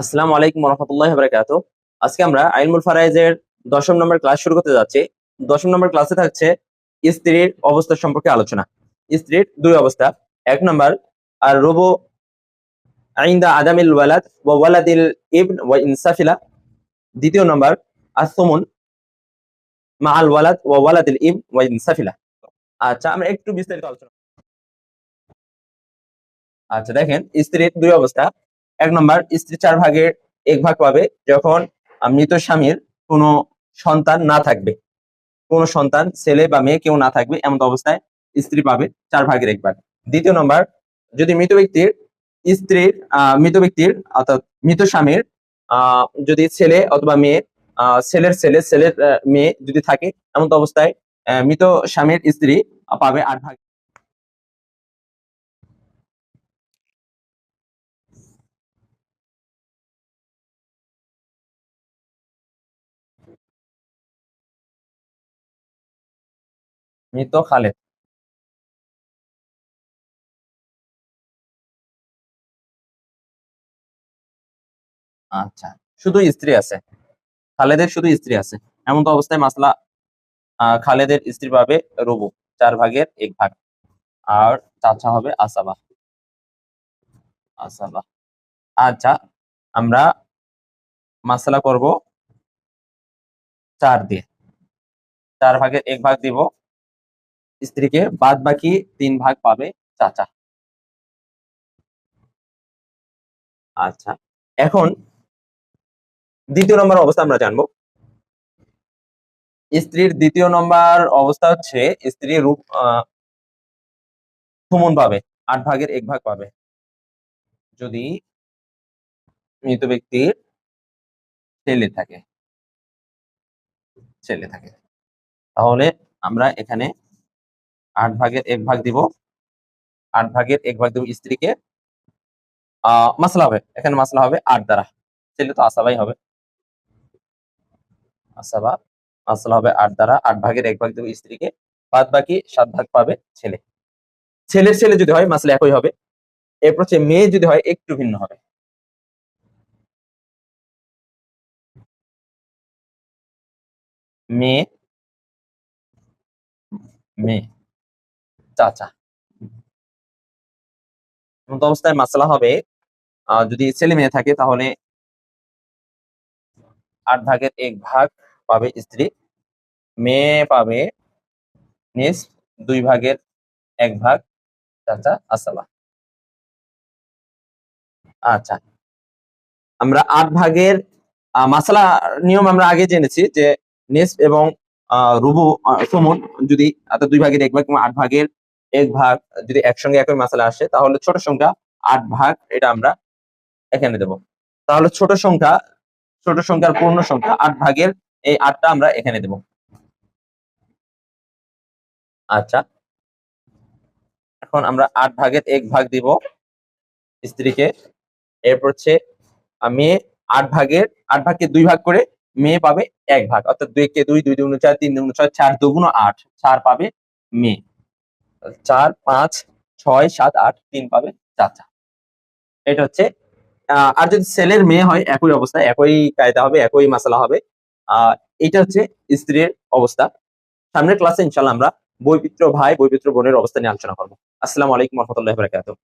আসসালামু আলাইকুম রহমতুল্লাহ বারাকাতু আজকে আমরা আইলমুল ফারাইজের দশম নম্বর ক্লাস শুরু করতে যাচ্ছি। দশম নম্বর ক্লাসে থাকছে স্ত্রীর অবস্থা সম্পর্কে আলোচনা। স্ত্রীর দুই অবস্থা। এক নম্বর, আর রবু আইন্দা আদামিল ওয়ালাদ ওয়া ওয়ালাদিল ইবন ওয়া ইনসাফিলা। দ্বিতীয় নম্বর, আর আসুমুন মা আল ওয়ালাদ ওয়া ওয়ালাদিল ইব ওয়া ইনসাফিলা। আচ্ছা আমরা একটু বিস্তারিত আলোচনা আচ্ছা দেখেন, স্ত্রীর দুই অবস্থা। এক নম্বর, স্ত্রী চার ভাগের এক ভাগ পাবে যখন মৃত স্বামীর কোনো সন্তান না থাকবে। কোনো সন্তান, ছেলে বা মেয়ে কেউ না থাকবে এমন অবস্থায় স্ত্রী পাবে চার ভাগের এক ভাগ। দ্বিতীয় নম্বর, যদি মৃত ব্যক্তির স্ত্রীর মৃত ব্যক্তির, অর্থাৎ মৃত স্বামীর যদি ছেলে অথবা মেয়ে ছেলের ছেলে, ছেলের মেয়ে যদি থাকে এমন অবস্থায় মৃত স্বামীর স্ত্রী পাবে আট ভাগ মৃত খালেদ। আচ্ছা শুধু স্ত্রী আছে। খালেদের শুধু স্ত্রী আছে। এমন তো অবস্থায় মাসলা খালেদের স্ত্রী পাবে রবু, চার ভাগের এক ভাগ। আর চাচা হবে আসাবা। আসাবা। আচ্ছা আমরা মাসলা করব চার দিয়ে। চার ভাগের এক ভাগ দিব। স্ত্রীকে বাদ বাকি তিন ভাগ পাবে চাচা। আচ্ছা এখন দ্বিতীয় নম্বর অবস্থা আমরা জানব। স্ত্রীর দ্বিতীয় নম্বর অবস্থা হচ্ছে স্ত্রী রূপ সুমন পাবে, আট ভাগের এক ভাগ পাবে। যদি মৃত ব্যক্তির ছেলে থাকে ছেলে থাকে। তাহলে আমরা এখানে আট ভাগের এক ভাগ দিব। আট ভাগের এক ভাগ দিব স্ত্রীকে। মাসলা হবে। এখানে মাসলা হবে আট দ্বারা। ছেলে তো আসাবাই হবে। আসাবা, মাসলা হবে আট দ্বারা। আট ভাগের এক ভাগ দিব স্ত্রীকে। বাদ বাকি সাত ভাগ পাবে ছেলে। ছেলের ছেলে যদি হয়, মাসলা একই হবে। এরপর হচ্ছে মেয়ে যদি হয়, একটু ভিন্ন হবে। মেয়ে মেয়ে। চাচা এমন অবস্থায় মাসলা হবে। যদি ছেলে মেয়ে থাকে তাহলে আট ভাগের এক ভাগ পাবে স্ত্রী। মেয়ে পাবে নিজ দুই ভাগের এক ভাগ। চাচা আসাবা আচ্ছা। আমরা আট ভাগের মাসালা নিয়ম আমরা আগে জেনেছি যে নিস এবং রুবু সুমন যদি অর্থাৎ দুই ভাগের এক ভাগ আট ভাগের এক ভাগ যদি একসঙ্গে একই মাসালা আসে, তাহলে ছোট সংখ্যা আট ভাগ এটা আমরা এখানে দেব। তাহলে ছোট সংখ্যা, ছোট সংখ্যার পূর্ণ সংখ্যা আট ভাগের এই আটটা আমরা এখানে দেব। আচ্ছা। এখন আমরা আট ভাগের এক ভাগ দিব স্ত্রীকে। এরপর হচ্ছে মেয়ে আট ভাগের, আট ভাগকে দুই ভাগ করে মেয়ে পাবে এক ভাগ। অর্থাৎ দুই কে দুই দুই দুগুণ চার, তিন দুগুণ ছয়, চার দুগুণ আট, চার পাবে মেয়ে। চার, পাঁচ, ছয়, সাত, আট, তিন পাবে চাচা। এটা হচ্ছে আর যদি ছেলের মেয়ে হয়, একই অবস্থা, একই কায়দা হবে, একই মাসালা হবে। আহ এটা হচ্ছে স্ত্রীর অবস্থা। সামনের ক্লাসে ইনশাল্লাহ আমরা বৈপিত্র ভাই, বৈপিত্র বোনের অবস্থা নিয়ে আলোচনা করব। আসসালামু আলাইকুম রহমতুল্লাহ বারাকাতুহ।